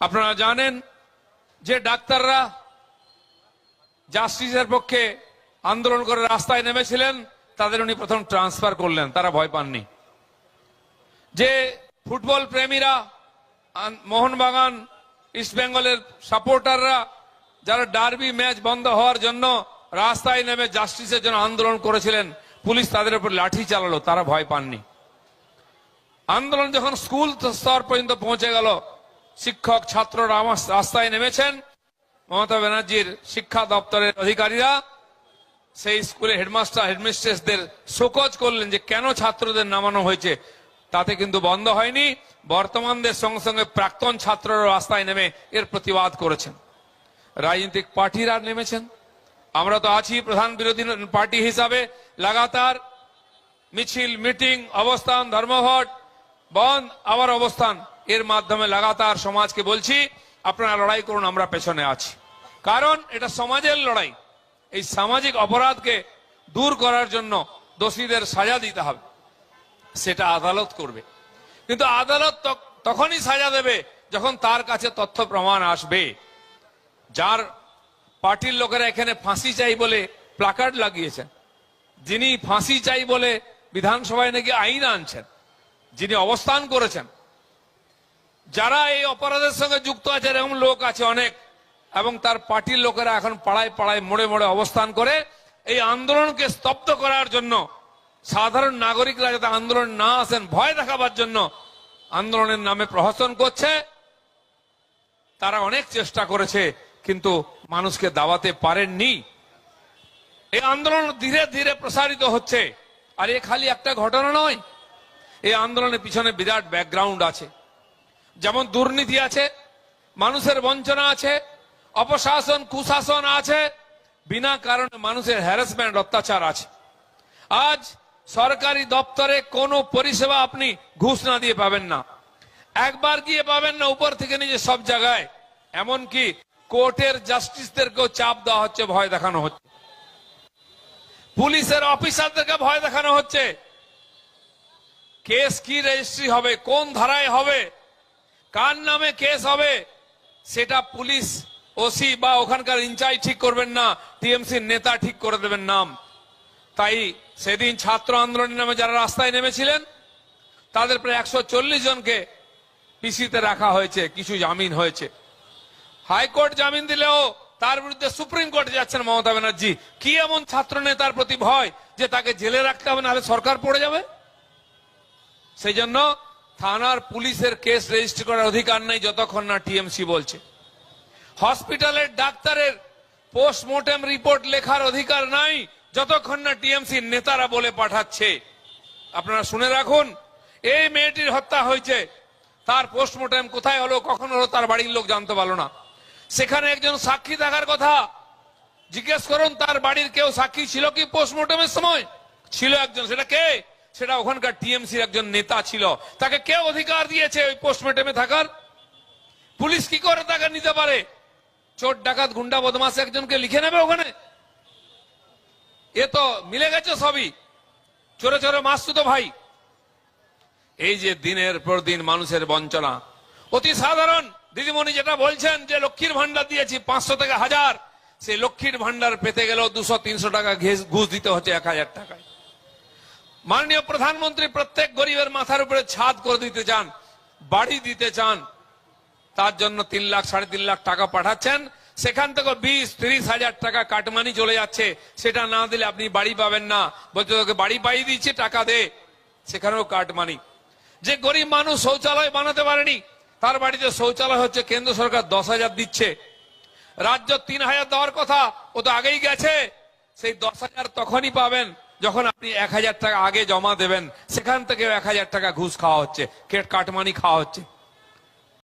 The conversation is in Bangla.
আপনারা জানেন যে ডাক্তাররা জাস্টিসের পক্ষে আন্দোলন করে রাস্তায় নেমেছিলেন, তাদের উনি প্রথম ট্রান্সফার করলেন, তারা ভয় পাননি। যে ফুটবল প্রেমীরা মোহনবাগান ইস্টবেঙ্গলের সাপোর্টাররা, যারা ডার্বি ম্যাচ বন্ধ হওয়ার জন্য রাস্তায় নেমে জাস্টিসের জন্য আন্দোলন করেছিলেন, পুলিশ তাদের উপর লাঠি চালালো, তারা ভয় পাননি। আন্দোলন যখন স্কুল স্তর পর্যন্ত পৌঁছে গেল শিক্ষক ছাত্ররা রাস্তায় নেমেছেন। মমতা ব্যানার্জির শিক্ষা দপ্তরের অধিকারীরা, সেই স্কুলে হেডমাস্টার, হেডমিস্ট্রেসদের শোকজ করলেন যে কেন ছাত্রদের নামানো হয়েছে। তাতে কিন্তু বন্ধ হয়নি। বর্তমানদের সঙ্গে সঙ্গে প্রাক্তন ছাত্ররা রাস্তায় নেমে এর প্রতিবাদ করেছেন। রাজনৈতিক পার্টিরা নেমেছেন। আমরা তো আছি প্রধান বিরোধী পার্টি হিসাবে। লাগাতার মিছিল, মিটিং, অবস্থান, ধর্মঘট, বন্ধ, আবার অবস্থান। এর মাধ্যমে লাগাতার সমাজকে বলছি, আপনারা লড়াই করুন, আমরা পেছনে আছি। কারণ এটা সমাজের লড়াই। এই সামাজিক অপরাধকে দূর করার জন্য দোষীদের সাজা দিতে হবে। সেটা আদালত করবে। কিন্তু আদালত তখ- তখনই সাজা দেবে যখন তার কাছে তথ্য প্রমাণ আসবে। যার পার্টির লোকেরা এখানে ফাঁসি চাই বলে প্লাকার্ড লাগিয়েছেন, যিনি ফাঁসি চাই বলে বিধানসভায় নাকি আইন আনছেন, যিনি অবস্থান করেছেন যারা এই অপরাধের সঙ্গে যুক্ত আছে, এরকম লোক আছে অনেক। এবং তার পার্টির লোকেরা এখন পাড়ায় পাড়ায় মোড়ে মোড়ে অবস্থান করে এই আন্দোলনকে স্তব্ধ করার জন্য, সাধারণ নাগরিকরা যাতে আন্দোলন না আসেন, ভয় দেখাবার জন্য আন্দোলনের নামে প্রহসন করছে। তারা অনেক চেষ্টা করেছে, কিন্তু মানুষকে দাবাতে পারেননি। এই আন্দোলন ধীরে ধীরে প্রসারিত হচ্ছে। আর এ খালি একটা ঘটনা নয়, এই আন্দোলনের পিছনে বিরাট ব্যাকগ্রাউন্ড আছে। যেমন দুর্নীতি আছে, মানুষের বঞ্চনা আছে, অপশাসন, কুশাসন আছে, বিনা কারণে মানুষের হ্যারাসমেন্ট অত্যাচার আছে। আজ সরকারি দপ্তরে কোনো পরিষেবা আপনি ঘুষ না দিয়ে পাবেন না। একবার গিয়ে পাবেন না, উপর থেকে নিচে সব জায়গায়। এমনকি কোর্টের জাস্টিসদেরকেও চাপ দেওয়া হচ্ছে, ভয় দেখানো হচ্ছে। পুলিশের অফিসারদেরকে ভয় দেখানো হচ্ছে। কেস কি রেজিস্ট্রি হবে, কোন ধারায় হবে কার নামে কেস হবে? সেটা পুলিশ, ওসি বা ওখানকার ইনচার্জ ঠিক করবেন না, টিএমসির নেতা ঠিক করে দেবেন নাম। তাই সেদিন ছাত্র আন্দোলনের নামে যারা রাস্তায় নেমেছিলেন, তাদের প্রায় একশো চল্লিশ জনকে পিসিতে রাখা হয়েছে, কিছু জামিন হয়েছে। হাইকোর্ট জামিন দিলেও তার বিরুদ্ধে সুপ্রিম কোর্টে যাচ্ছেন মমতা ব্যানার্জি। কি এমন ছাত্র নেতার প্রতি ভয় যে তাকে জেলে রাখতে হবে, নাহলে সরকার পড়ে যাবে? সেই জন্য থানার পুলিশের কেস রেজিস্ট্রি করার অধিকার নেই যতক্ষণ না টিএমসি বলছে। হসপিটালের ডাক্তারের পোস্টমর্টেম রিপোর্ট লেখার অধিকার নাই যতক্ষণ না টিএমসি নেতারা বলে পাঠাচ্ছে। আপনারা শুনে রাখুন, এই মেয়েটির হত্যা হয়েছে। তার পোস্টমর্টেম কোথায় হলো, কখন হলো তার বাড়ির লোক জানতে পারল না। সেখানে একজন সাক্ষী থাকার কথা। জিজ্ঞেস করুন, তার বাড়ির কেউ সাক্ষী ছিল কি পোস্টমর্টমের সময়? ছিল একজন। সেটা কে? সেটা ওখানকার টিএমসির একজন নেতা ছিল। তাকে কে অধিকার দিয়েছে ওই পোস্টমর্টমে থাকার? পুলিশ কি করে তাকে নিতে পারে? চোর, ডাকাত, গুন্ডা বদমাস একজনকে লিখে নেবে ওখানে? এ তো মিলে গেছে সবই। চোরে চোরে মাসু তো ভাই। এই যে দিনের পর দিন মানুষের বঞ্চনা। অতি সাধারণ। দিদিমণি যেটা বলছেন যে লক্ষ্মীর ভান্ডার দিয়েছি পাঁচশো থেকে হাজার। সেই লক্ষ্মীর ভান্ডার পেতে গেলেও দুশো, তিনশো টাকা ঘুষ দিতে হচ্ছে এক হাজার টাকায়। মাননীয় প্রধানমন্ত্রী প্রত্যেক গরিবের মাথার উপরে ছাদ করে দিতে চান, বাড়ি দিতে চান, তার জন্য তিন লাখ, সাড়ে তিন লাখ টাকা পাঠাচ্ছেন। সেখান থেকে বিশ, তিরিশ হাজার টাকা কাটমানি চলে যাচ্ছে। সেটা না দিলে আপনি বাড়ি পাবেন না। বলছে, তোকে বাড়ি পাইয়ে দিচ্ছে, টাকা দে। সেখানেও কাটমানি। যে গরিব মানুষ শৌচালয় বানাতে পারেনি, তার বাড়িতে শৌচালয় হচ্ছে, কেন্দ্র সরকার দশ হাজার দিচ্ছে। রাজ্য তিন হাজার দেওয়ার কথা, ও তো আগেই গেছে। সেই দশ হাজার তখনই পাবেন। যখন আপনি এক হাজার টাকা আগে জমা দেবেন, সেখান থেকে এক হাজার টাকা ঘুষ খাওয়া হচ্ছে কেট কাটমানি খাওয়া হচ্ছে।